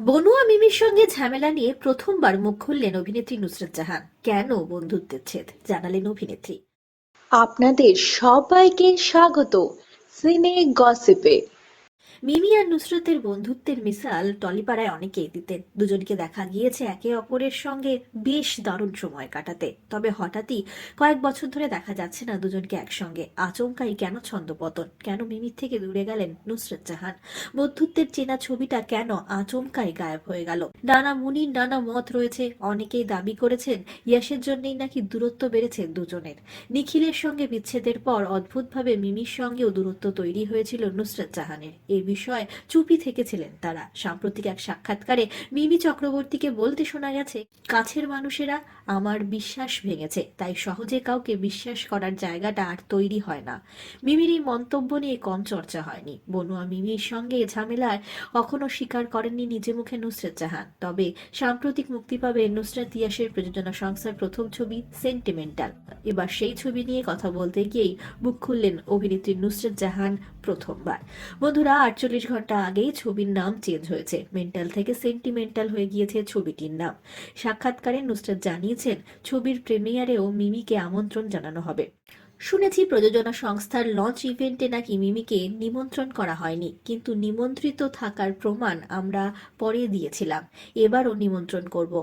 বনুয়া মিমির সঙ্গে ঝামেলা নিয়ে প্রথমবার মুখ খুললেন অভিনেত্রী নুসরত জাহান। কেন বন্ধুত্বের ছেদ? জানালেন অভিনেত্রী। আপনাদের সবাইকে স্বাগত। সিনে গসিপে। মিমি আর নুসরতের বন্ধুত্বের মিসাল টলিপাড়ায় অনেকেই দিতেন দুজনকে দেখা গিয়েছে একে অপরের সঙ্গে বেশ দারুণ সময় কাটাতে। তবে হঠাৎই কয়েক বছর ধরে দেখা যাচ্ছে না দুজনকে একসঙ্গে। আচমকাই কেন ছন্দপতন? কেন মিমির থেকে দূরে গেলেন নুসরত জাহান? বন্ধুত্বের চেনা ছবিটা কেন আচমকাই গায়েব হয়ে গেল? নানা মুনির, নানা মত রয়েছে। অনেকেই দাবি করেছেন ইয়াসের জন্যই নাকি দূরত্ব বেড়েছে দুজনের। নিখিলের সঙ্গে বিচ্ছেদের পর অদ্ভুতভাবে মিমির সঙ্গেও দূরত্ব তৈরি হয়েছিল নুসরত জাহানের। এই বিষয়ে চুপি থেকেছিলেন তারা। সাম্প্রতিক এক সাক্ষাৎকারে মিমি চক্রবর্তীকে বলতে শোনা গেছে, কাছের মানুষেরা আমার বিশ্বাস ভেঙেছে, তাই সহজে কাউকে বিশ্বাস করার জায়গাটা আর তৈরি হয় না। মিমির এই মন্তব্য নিয়ে কম চর্চা হয়নি। বনুয়া মিমির সঙ্গে ঝামেলায় কখনো স্বীকার করেননি নিজে মুখে নুসরত জাহান। তবে সাম্প্রতিক মুক্তি পাবে নুসরাত ইয়াসের প্রযোজনা সংস্থার প্রথম ছবি সেন্টিমেন্টাল। এবার সেই ছবি নিয়ে কথা বলতে গিয়েই মুখ খুললেন অভিনেত্রী নুসরত জাহান প্রথমবার। বন্ধুরা আটচল্লিশ ঘণ্টা আগেই ছবির নাম চেঞ্জ হয়েছে। মেন্টাল থেকে সেন্টিমেন্টাল হয়ে গিয়েছে ছবিটির নাম। সাক্ষাৎকারে নুসরাত জানিয়েছেন, ছবির প্রিমিয়ারেও মিমিকে আমন্ত্রণ জানানো হবে। শুনেছি প্রযোজনা সংস্থার লঞ্চ ইভেন্টে নাকি মিমিকে নিমন্ত্রণ করা হয়নি, কিন্তু নিমন্ত্রিত থাকার প্রমাণ আমরা পরে দিয়েছিলাম। এবারও নিমন্ত্রণ করব।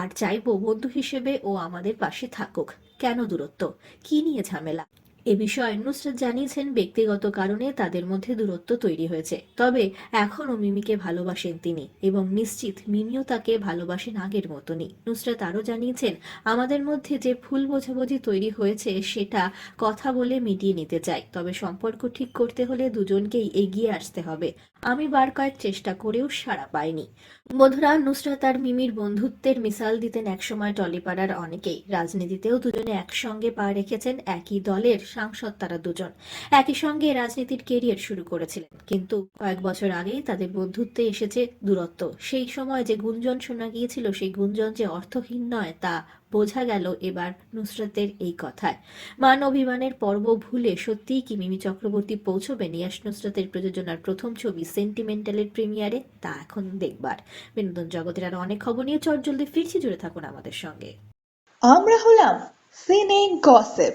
আর চাইব বন্ধু হিসেবে ও আমাদের পাশে থাকুক। কেন দূরত্ব? কি নিয়ে ঝামেলা? এ বিষয়ে নুসরাত জানিয়েছেন, ব্যক্তিগত কারণে তাদের মধ্যে দূরত্ব তৈরি হয়েছে। তবে এখনও মিমিকে ভালোবাসেন তিনি এবং নিশ্চিত মিমিও তাকে ভালোবাসেন আগের মতনই। নুসরাত আরও জানিয়েছেন, আমাদের মধ্যে যে ভুল বোঝাবুঝি তৈরি হয়েছে সেটা কথা বলে মিটিয়ে নিতে চাই। তবে সম্পর্ক ঠিক করতে হলে দুজনকেই এগিয়ে আসতে হবে। আমি বার কয়েক চেষ্টা করেও সাড়া পাইনি। বন্ধুরা, নুসরাত আর মিমির বন্ধুত্বের মিসাল দিতেন একসময় টলিপাড়ার অনেকেই। রাজনীতিতেও দুজনে একসঙ্গে পা রেখেছেন একই দলের সাংসদ তারা দুজন। একই সঙ্গে রাজনীতির কেরিয়ার শুরু করেছিলেন। কিন্তু কয়েক বছর আগেই তাদের বন্ধুত্বে এসেছে দূরত্ব। সেই সময় যে গুঞ্জন শোনা গিয়েছিল, সেই গুঞ্জন যে অর্থহীন নয়, তা বোঝা গেল এবার নুসরাতের এই কথায়। মান অভিমানের পর্ব ভুলে সত্যিই কি মিমি চক্রবর্তী পৌঁছবেন? ইয়াস নুসরাতের প্রযোজনার প্রথম ছবি সেন্টিমেন্টালের প্রিমিয়ারে তা এখন দেখবার। বিনোদন জগতের আরও অনেক খবর নিয়ে চট জলদি ফিরছি। জুড়ে থাকুন আমাদের সঙ্গে। আমরা হলাম সিনে গসিপ